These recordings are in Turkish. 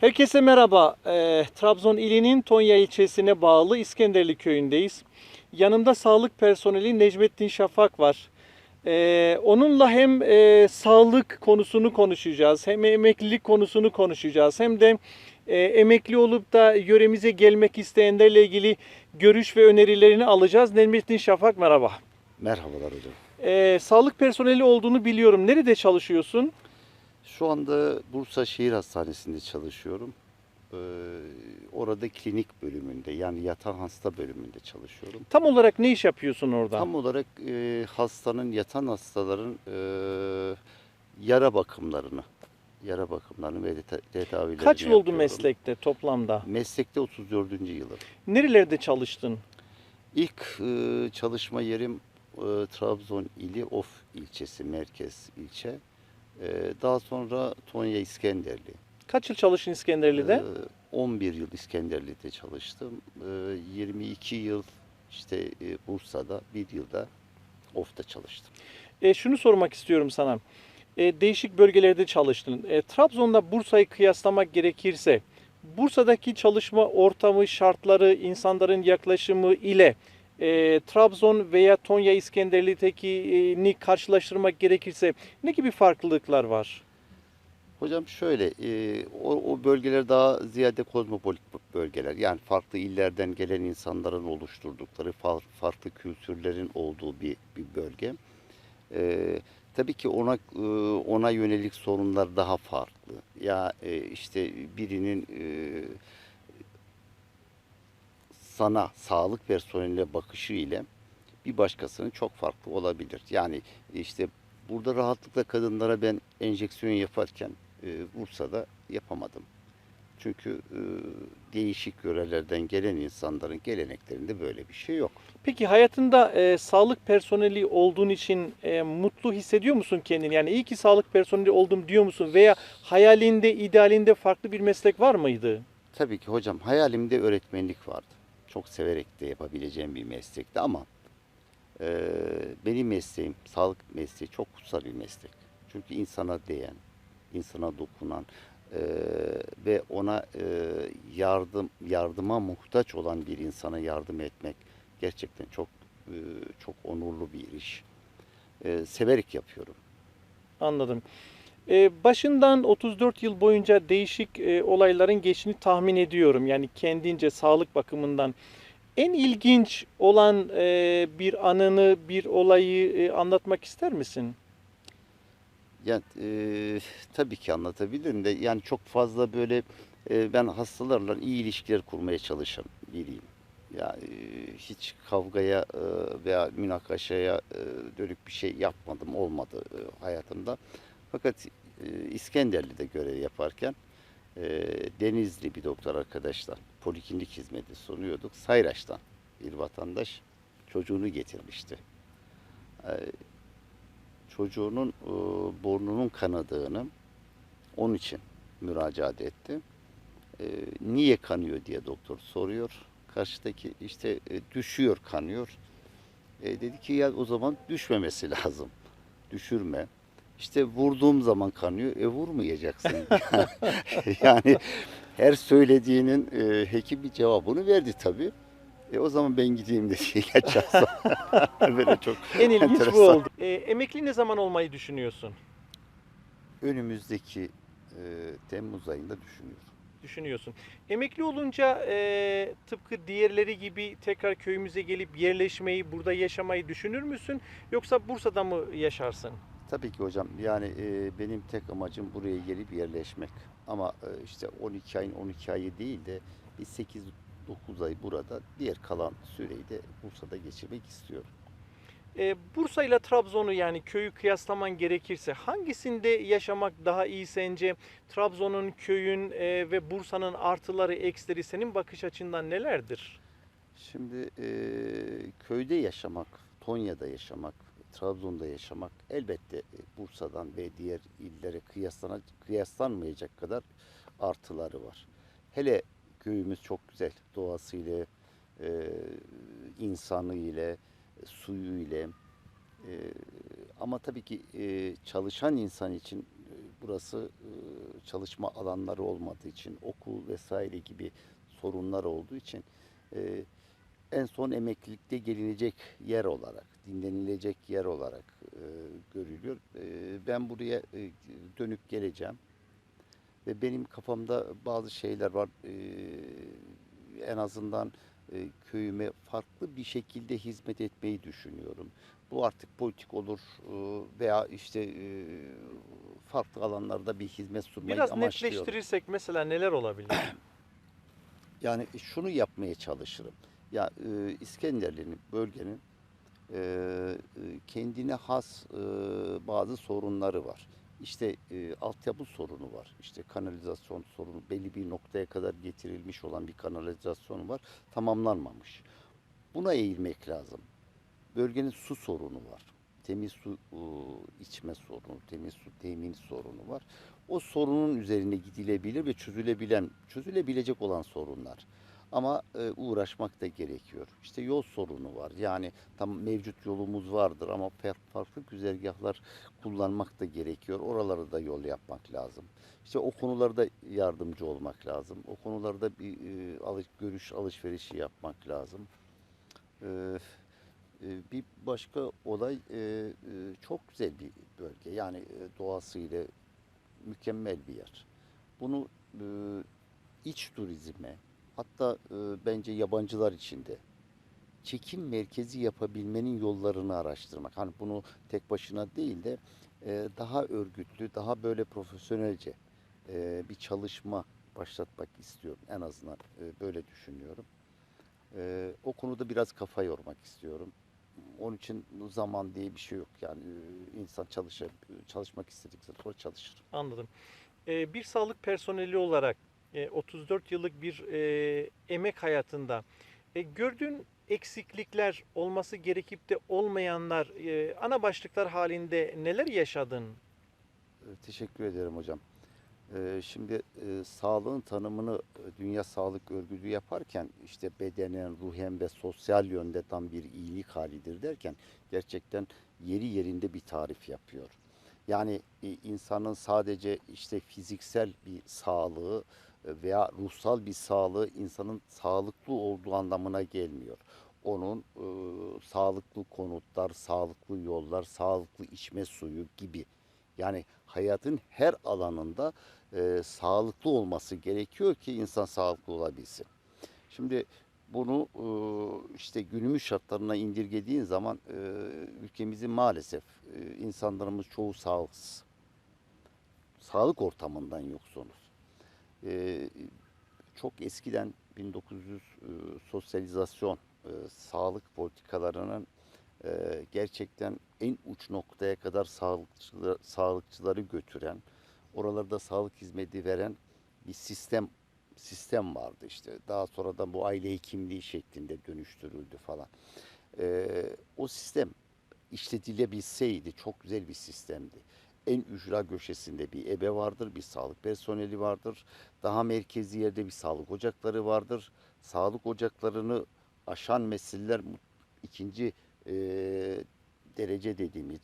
Herkese merhaba. Ee, Trabzon ilinin Tonya ilçesine bağlı İskenderli köyündeyiz. Yanımda sağlık personeli Necmettin Şafak var. Ee, onunla hem e, sağlık konusunu konuşacağız, hem emeklilik konusunu konuşacağız, hem de e, emekli olup da yöremize gelmek isteyenlerle ilgili görüş ve önerilerini alacağız. Necmettin Şafak merhaba. Merhabalar hocam. Ee, sağlık personeli olduğunu biliyorum. Nerede çalışıyorsun? Şu anda Bursa Şehir Hastanesi'nde çalışıyorum. Ee, orada klinik bölümünde yani yatan hasta bölümünde çalışıyorum. Tam olarak ne iş yapıyorsun orada? Tam olarak e, hastanın, yatan hastaların e, yara bakımlarını, yara bakımlarını ve tedavilerini Kaç yıl oldu yapıyorum. meslekte toplamda? Meslekte 34. yılım. Nerelerde çalıştın? İlk e, çalışma yerim e, Trabzon ili Of ilçesi, merkez ilçe. E, daha sonra Tonya İskenderli. Kaç yıl çalıştın İskenderli'de? Ee, 11 yıl İskenderli'de çalıştım. Ee, 22 yıl işte e, Bursa'da, bir yılda Of'ta çalıştım. E, şunu sormak istiyorum sana. E, değişik bölgelerde çalıştın. E, Trabzon'da Bursa'yı kıyaslamak gerekirse Bursa'daki çalışma ortamı, şartları, insanların yaklaşımı ile e, Trabzon veya Tonya İskenderli'dekini karşılaştırmak gerekirse ne gibi farklılıklar var? Hocam şöyle, e, o, o bölgeler daha ziyade kozmopolit bölgeler. Yani farklı illerden gelen insanların oluşturdukları, far- farklı kültürlerin olduğu bir, bir bölge. E, tabii ki ona e, ona yönelik sorunlar daha farklı. Ya e, işte birinin e, sana sağlık personeline bakışı ile bir başkasının çok farklı olabilir. Yani işte burada rahatlıkla kadınlara ben enjeksiyon yaparken Bursa'da yapamadım. Çünkü e, değişik yörelerden gelen insanların geleneklerinde böyle bir şey yok. Peki hayatında e, sağlık personeli olduğun için e, mutlu hissediyor musun kendini? Yani iyi ki sağlık personeli oldum diyor musun? Veya hayalinde, idealinde farklı bir meslek var mıydı? Tabii ki hocam hayalimde öğretmenlik vardı. Çok severek de yapabileceğim bir meslekti ama e, benim mesleğim, sağlık mesleği çok kutsal bir meslek. Çünkü insana değen, insana dokunan e, ve ona e, yardım yardıma muhtaç olan bir insana yardım etmek gerçekten çok e, çok onurlu bir iş. E, severek yapıyorum. Anladım. E, başından 34 yıl boyunca değişik e, olayların geçtiğini tahmin ediyorum. Yani kendince sağlık bakımından. En ilginç olan e, bir anını, bir olayı e, anlatmak ister misin? Yani e, tabii ki anlatabilirim de yani çok fazla böyle e, ben hastalarla iyi ilişkiler kurmaya çalışan biriyim. Yani e, hiç kavgaya e, veya münakaşaya e, dönük bir şey yapmadım olmadı e, hayatımda. Fakat e, İskenderli'de görev yaparken e, Denizli bir doktor arkadaşla poliklinik hizmeti sunuyorduk. Sayraç'tan bir vatandaş çocuğunu getirmişti. E, çocuğunun e, burnunun kanadığını onun için müracaat etti. E, niye kanıyor diye doktor soruyor. Karşıdaki işte e, düşüyor kanıyor. E, dedi ki ya o zaman düşmemesi lazım. Düşürme. İşte vurduğum zaman kanıyor. E vurmayacaksın. yani her söylediğinin e, hekim bir cevabını verdi tabii. E o zaman ben gideyim dedi. Geçeceğiz. Böyle çok En ilginç bu enteresan. oldu. E, emekli ne zaman olmayı düşünüyorsun? önümüzdeki e, Temmuz ayında düşünüyorum. Düşünüyorsun. Emekli olunca e, tıpkı diğerleri gibi tekrar köyümüze gelip yerleşmeyi, burada yaşamayı düşünür müsün? Yoksa Bursa'da mı yaşarsın? Tabii ki hocam yani e, benim tek amacım buraya gelip yerleşmek. Ama e, işte 12 ayın 12 ayı değil de bir 8-9 ay burada diğer kalan süreyi de Bursa'da geçirmek istiyorum. E, Bursa ile Trabzon'u yani köyü kıyaslaman gerekirse hangisinde yaşamak daha iyi sence? Trabzon'un, köyün e, ve Bursa'nın artıları, eksileri senin bakış açından nelerdir? Şimdi e, köyde yaşamak, Tonya'da yaşamak, Trabzon'da yaşamak elbette e, Bursa'dan ve diğer illere kıyaslanmayacak kadar artıları var. Hele köyümüz çok güzel. Doğasıyla, e, insanı ile, suyu ile. E, ama tabii ki e, çalışan insan için e, burası e, çalışma alanları olmadığı için, okul vesaire gibi sorunlar olduğu için e, en son emeklilikte gelinecek yer olarak, dinlenilecek yer olarak e, görülüyor. E, ben buraya e, dönüp geleceğim ve benim kafamda bazı şeyler var. E, en azından e, köyüme farklı bir şekilde hizmet etmeyi düşünüyorum. Bu artık politik olur e, veya işte e, farklı alanlarda bir hizmet sunmayı Biraz amaçlıyorum. netleştirirsek mesela neler olabilir? Yani şunu yapmaya çalışırım. Ya e, İskenderli'nin, bölgenin e, e, kendine has e, bazı sorunları var. İşte e, altyapı sorunu var. İşte kanalizasyon sorunu belli bir noktaya kadar getirilmiş olan bir kanalizasyon var. Tamamlanmamış. Buna eğilmek lazım. Bölgenin su sorunu var. Temiz su e, içme sorunu, temiz su temin sorunu var. O sorunun üzerine gidilebilir ve çözülebilen, çözülebilecek olan sorunlar. Ama e, uğraşmak da gerekiyor. İşte yol sorunu var. Yani tam mevcut yolumuz vardır ama fa- farklı güzergahlar kullanmak da gerekiyor. Oralarda da yol yapmak lazım. İşte o konularda yardımcı olmak lazım. O konularda bir e, alış, görüş alışverişi yapmak lazım. E, e, bir başka olay e, e, çok güzel bir bölge. Yani e, doğasıyla mükemmel bir yer. Bunu iç turizme hatta e, bence yabancılar için de çekim merkezi yapabilmenin yollarını araştırmak. Hani bunu tek başına değil de e, daha örgütlü, daha böyle profesyonelce e, bir çalışma başlatmak istiyorum. En azından e, böyle düşünüyorum. E, o konuda biraz kafa yormak istiyorum. Onun için zaman diye bir şey yok. Yani e, insan çalışır, çalışmak istedikçe sonra çalışır. Anladım. E, bir sağlık personeli olarak e, 34 yıllık bir e, emek hayatında e, gördüğün eksiklikler olması gerekip de olmayanlar e, ana başlıklar halinde neler yaşadın? E, Teşekkür ederim hocam. E, Şimdi e, sağlığın tanımını e, Dünya Sağlık Örgütü yaparken işte bedenen, ruhen ve sosyal yönde tam bir iyilik halidir derken gerçekten yeri yerinde bir tarif yapıyor. Yani e, insanın sadece işte fiziksel bir sağlığı e, veya ruhsal bir sağlığı insanın sağlıklı olduğu anlamına gelmiyor. Onun e, sağlıklı konutlar, sağlıklı yollar, sağlıklı içme suyu gibi yani hayatın her alanında e, sağlıklı olması gerekiyor ki insan sağlıklı olabilsin. Şimdi bunu e, işte günümüz şartlarına indirgediğin zaman e, ülkemizin maalesef e, insanlarımız çoğu sağlıksız. Sağlık ortamından yoksunuz. E, çok eskiden 1900 e, sosyalizasyon e, sağlık politikalarının e, gerçekten en uç noktaya kadar sağlıkçıları, sağlıkçıları götüren, oralarda sağlık hizmeti veren bir sistem sistem vardı işte. Daha sonradan bu aile hekimliği şeklinde dönüştürüldü falan. E, o sistem işletilebilseydi çok güzel bir sistemdi. En ücra köşesinde bir ebe vardır, bir sağlık personeli vardır. Daha merkezi yerde bir sağlık ocakları vardır. Sağlık ocaklarını aşan meseleler ikinci e, derece dediğimiz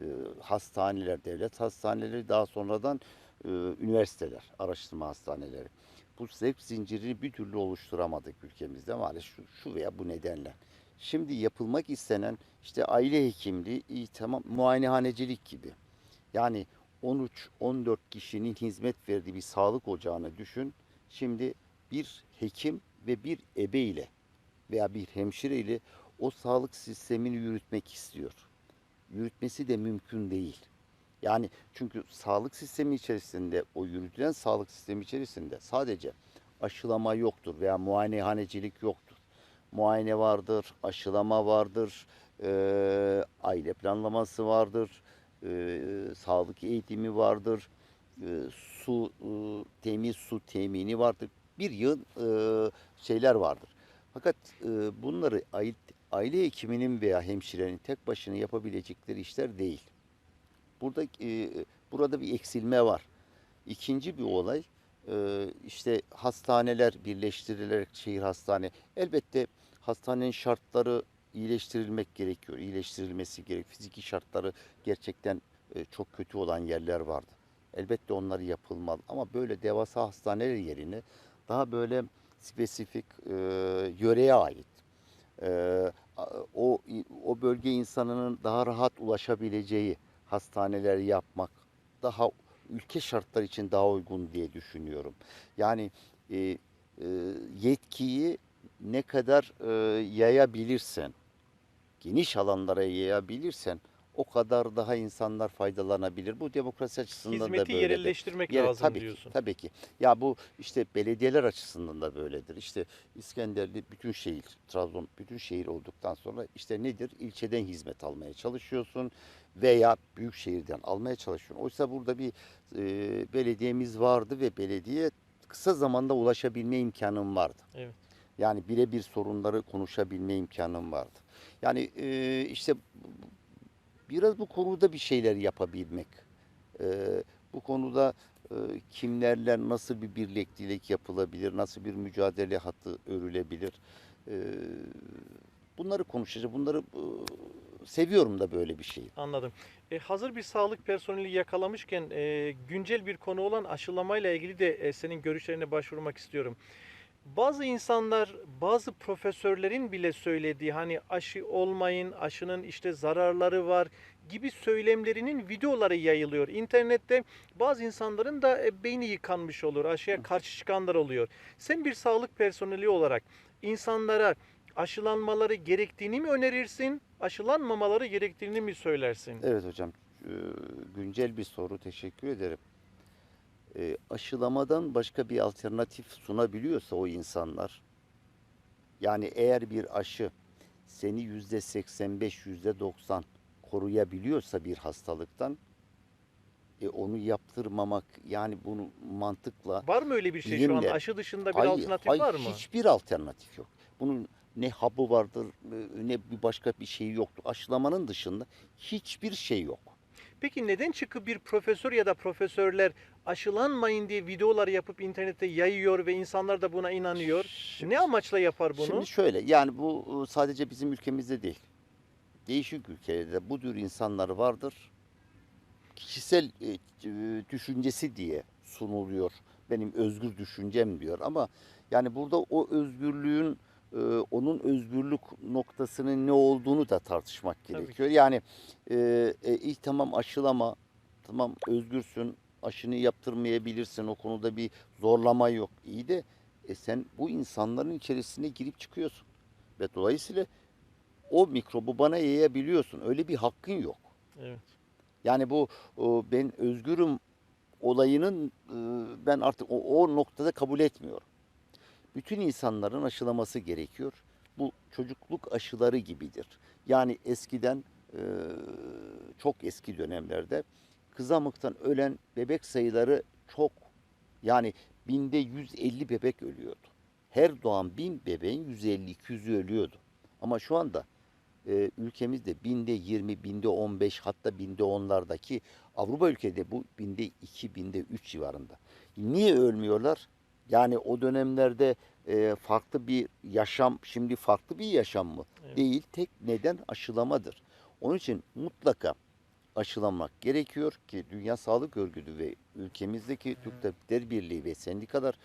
e, hastaneler, devlet hastaneleri daha sonradan e, üniversiteler, araştırma hastaneleri. Bu zevk zincirini bir türlü oluşturamadık ülkemizde maalesef şu, şu veya bu nedenle. Şimdi yapılmak istenen işte aile hekimliği, iyi, tamam muayenehanecilik gibi. Yani 13-14 kişinin hizmet verdiği bir sağlık ocağını düşün. Şimdi bir hekim ve bir ebe ile veya bir hemşire ile o sağlık sistemini yürütmek istiyor. Yürütmesi de mümkün değil. Yani çünkü sağlık sistemi içerisinde, o yürütülen sağlık sistemi içerisinde sadece aşılama yoktur veya muayenehanecilik yoktur. Muayene vardır, aşılama vardır, eee, aile planlaması vardır, eee, sağlık eğitimi vardır, eee, su eee, temiz su temini vardır. Bir yığın eee, şeyler vardır. Fakat eee, bunları aile, aile hekiminin veya hemşirenin tek başına yapabilecekleri işler değil. Burada eee, burada bir eksilme var. İkinci bir olay eee, işte hastaneler birleştirilerek şehir hastane. Elbette hastanenin şartları iyileştirilmek gerekiyor. iyileştirilmesi gerek. Fiziki şartları gerçekten e, çok kötü olan yerler vardı. Elbette onları yapılmalı ama böyle devasa hastaneler yerine daha böyle spesifik e, yöreye ait e, o o bölge insanının daha rahat ulaşabileceği hastaneler yapmak daha ülke şartları için daha uygun diye düşünüyorum. Yani e, e, yetkiyi ne kadar e, yayabilirsen, geniş alanlara yayabilirsen o kadar daha insanlar faydalanabilir. Bu demokrasi açısından da Hizmeti böyledir. yerelleştirmek Yer- lazım tabii diyorsun. Ki, tabii ki. Ya bu işte belediyeler açısından da böyledir. İşte İskenderli bütün şehir, Trabzon bütün şehir olduktan sonra işte nedir? İlçeden hizmet almaya çalışıyorsun veya büyük şehirden almaya çalışıyorsun. Oysa burada bir e, belediyemiz vardı ve belediye kısa zamanda ulaşabilme imkanım vardı. Evet. Yani birebir sorunları konuşabilme imkanım vardı. Yani e, işte biraz bu konuda bir şeyler yapabilmek. E, bu konuda e, kimlerle nasıl bir birliktelik yapılabilir, nasıl bir mücadele hattı örülebilir. E, bunları konuşacağız. Bunları e, seviyorum da böyle bir şeyi. Anladım. E, hazır bir sağlık personeli yakalamışken e, güncel bir konu olan aşılamayla ilgili de e, senin görüşlerine başvurmak istiyorum. Bazı insanlar, bazı profesörlerin bile söylediği hani aşı olmayın, aşının işte zararları var gibi söylemlerinin videoları yayılıyor. İnternette bazı insanların da e, beyni yıkanmış olur, aşıya karşı çıkanlar oluyor. Sen bir sağlık personeli olarak insanlara aşılanmaları gerektiğini mi önerirsin, aşılanmamaları gerektiğini mi söylersin? Evet hocam, güncel bir soru. Teşekkür ederim. E, aşılamadan başka bir alternatif sunabiliyorsa o insanlar, yani eğer bir aşı seni yüzde 85, yüzde 90 koruyabiliyorsa bir hastalıktan, e, onu yaptırmamak, yani bunu mantıkla Var mı öyle bir şey şu an? Bilimle. Aşı dışında bir Hayır, alternatif hayır, var mı? Hiçbir alternatif yok. Bunun ne hapı vardır, ne bir başka bir şeyi yoktur. Aşılamanın dışında hiçbir şey yok. Peki neden çıkıp bir profesör ya da profesörler aşılanmayın diye videolar yapıp internette yayıyor ve insanlar da buna inanıyor? Ne amaçla yapar bunu? Şimdi şöyle, yani bu e, sadece bizim ülkemizde değil. Değişik ülkelerde bu tür insanlar vardır. Kişisel e, e, düşüncesi diye sunuluyor. Benim özgür düşüncem diyor ama yani burada o özgürlüğün e, onun özgürlük noktasının ne olduğunu da tartışmak Tabii gerekiyor. Yani e, e, iyi tamam aşılama, tamam özgürsün, aşını yaptırmayabilirsin. O konuda bir zorlama yok. İyi de e sen bu insanların içerisine girip çıkıyorsun. Ve dolayısıyla o mikrobu bana yayabiliyorsun. Öyle bir hakkın yok. Evet. Yani bu ben özgürüm olayının ben artık o, o noktada kabul etmiyorum. Bütün insanların aşılaması gerekiyor. Bu çocukluk aşıları gibidir. Yani eskiden çok eski dönemlerde kızamıktan ölen bebek sayıları çok. Yani binde 150 bebek ölüyordu. Her doğan bin bebeğin 150-200'ü ölüyordu. Ama şu anda e, ülkemizde binde 20, binde 15 hatta binde 10'lardaki Avrupa ülkede bu binde 2, binde 3 civarında. Niye ölmüyorlar? Yani o dönemlerde e, farklı bir yaşam, şimdi farklı bir yaşam mı? Evet. Değil. Tek neden aşılamadır. Onun için mutlaka aşılanmak gerekiyor ki Dünya Sağlık Örgütü ve ülkemizdeki Türk Tabipler Birliği ve sendikalar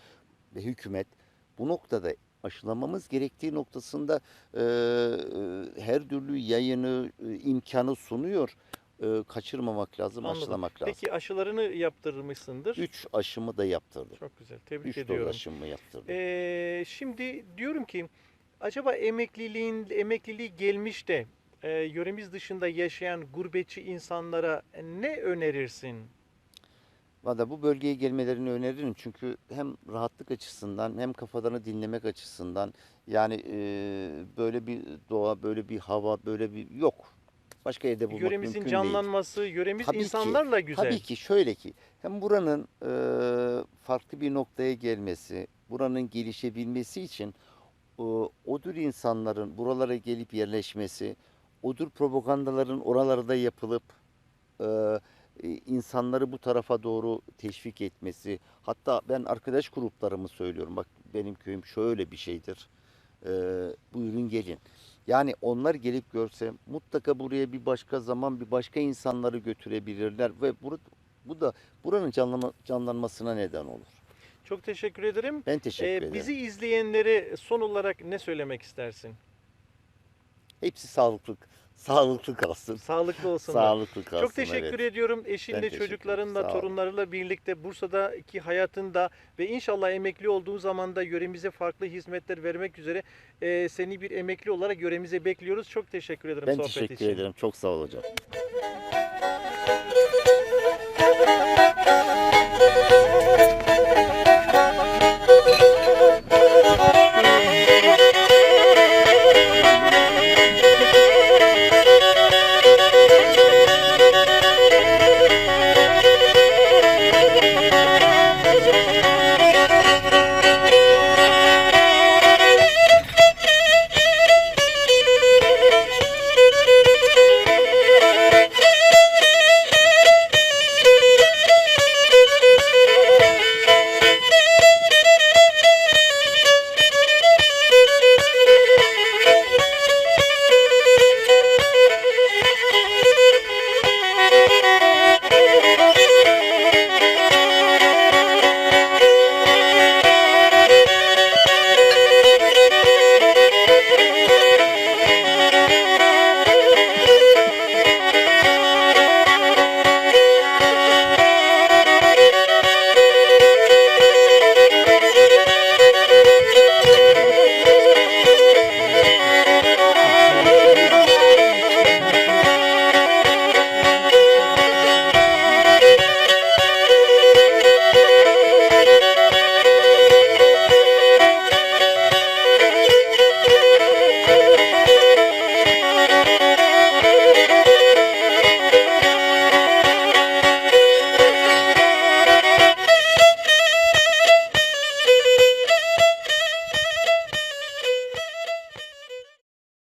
ve hükümet bu noktada aşılamamız gerektiği noktasında e, e, her türlü yayını, e, imkanı sunuyor. E, kaçırmamak lazım, Anladım. aşılamak lazım. Peki aşılarını yaptırmışsındır. Üç aşımı da yaptırdım. Çok güzel. Tebrik Üç doz ediyorum. aşımı yaptırdım. Ee, şimdi diyorum ki acaba emekliliğin emekliliği gelmiş de e, yöremiz dışında yaşayan gurbetçi insanlara ne önerirsin? Valla bu bölgeye gelmelerini öneririm çünkü hem rahatlık açısından hem kafalarını dinlemek açısından yani e, böyle bir doğa, böyle bir hava, böyle bir yok. Başka yerde bulmak Yöremizin mümkün değil. canlanması, yöremiz Tabii ki, insanlarla güzel. Tabii ki şöyle ki hem buranın e, farklı bir noktaya gelmesi, buranın gelişebilmesi için o, o tür insanların buralara gelip yerleşmesi, o tür propagandaların oralarda yapılıp e, e, insanları bu tarafa doğru teşvik etmesi. Hatta ben arkadaş gruplarımı söylüyorum. Bak benim köyüm şöyle bir şeydir. E, buyurun gelin. Yani onlar gelip görse mutlaka buraya bir başka zaman bir başka insanları götürebilirler ve bu, bu da buranın canlanma, canlanmasına neden olur. Çok teşekkür ederim. Ben teşekkür Ee, ederim. bizi izleyenlere son olarak ne söylemek istersin? Hepsi sağlıklı, sağlıklı kalsın. Sağlıklı olsunlar. Sağlıklı kalsın. Çok teşekkür evet. ediyorum. Ben Eşinle, teşekkür ederim. çocuklarınla, torunlarıyla birlikte Bursa'daki hayatında ve inşallah emekli olduğu zaman da yöremize farklı hizmetler vermek üzere e, seni bir emekli olarak yöremize bekliyoruz. Çok teşekkür ederim Ben sohbet teşekkür için. ederim. Çok sağ ol hocam.